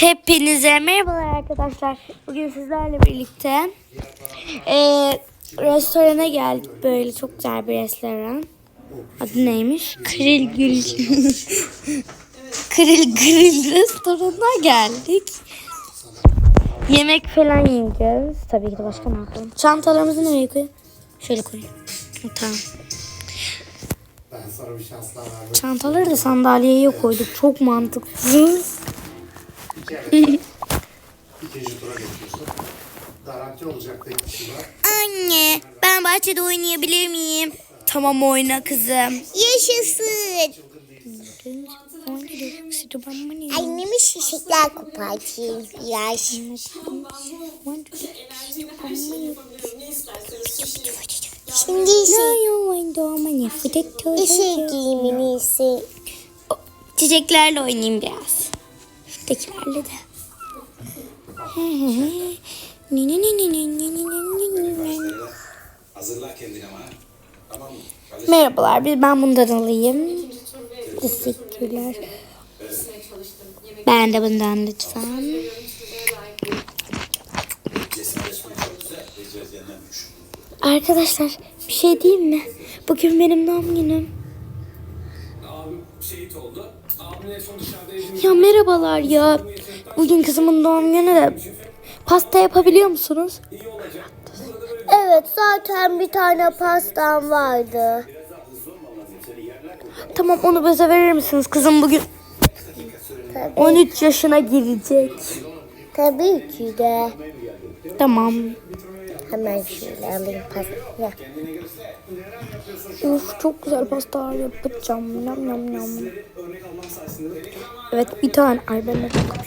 Hepinize merhabalar arkadaşlar. Bugün sizlerle birlikte eee restorana geldik. Böyle çok güzel bir restoran. Adı neymiş? Kril Gül. Kril Grill restoranına geldik. Yemek falan yiyeceğiz. Tabii ki de başka ne yapalım? Çantalarımızı nereye koyayım? Şöyle koyayım. Tamam. Ben sana bir şans daha vermek Çantaları da sandalyeye koyduk. Çok mantıksız. İkinci tura geçiyorsun. Garanti olacak tek kişi var. Anne, ben bahçede oynayabilir miyim? Tamam oyna kızım. Yaşasın. Annemi şişikler kopartayım biraz. Şimdi ise işe giyimini ise Çiçeklerle oynayayım biraz. Şuradakilerle de. Hazırla kendini ama. Tamam mı? Merhabalar, bir ben bundan alayım. Teşekkürler. Ben de bundan lütfen. Arkadaşlar bir şey diyeyim mi? Bugün benim doğum günüm. Şehit oldu. Ya merhabalar ya. Bugün kızımın doğum günü de pasta yapabiliyor musunuz? Evet zaten bir tane pastam vardı. Tamam onu bize verir misiniz? Kızım bugün 13 yaşına girecek. Tabii ki de. Tamam. Hemen şöyle alayım pastayı. Uf çok güzel pastalar yapacağım. Nam nam nam. Evet bir tane. Ay ben de çok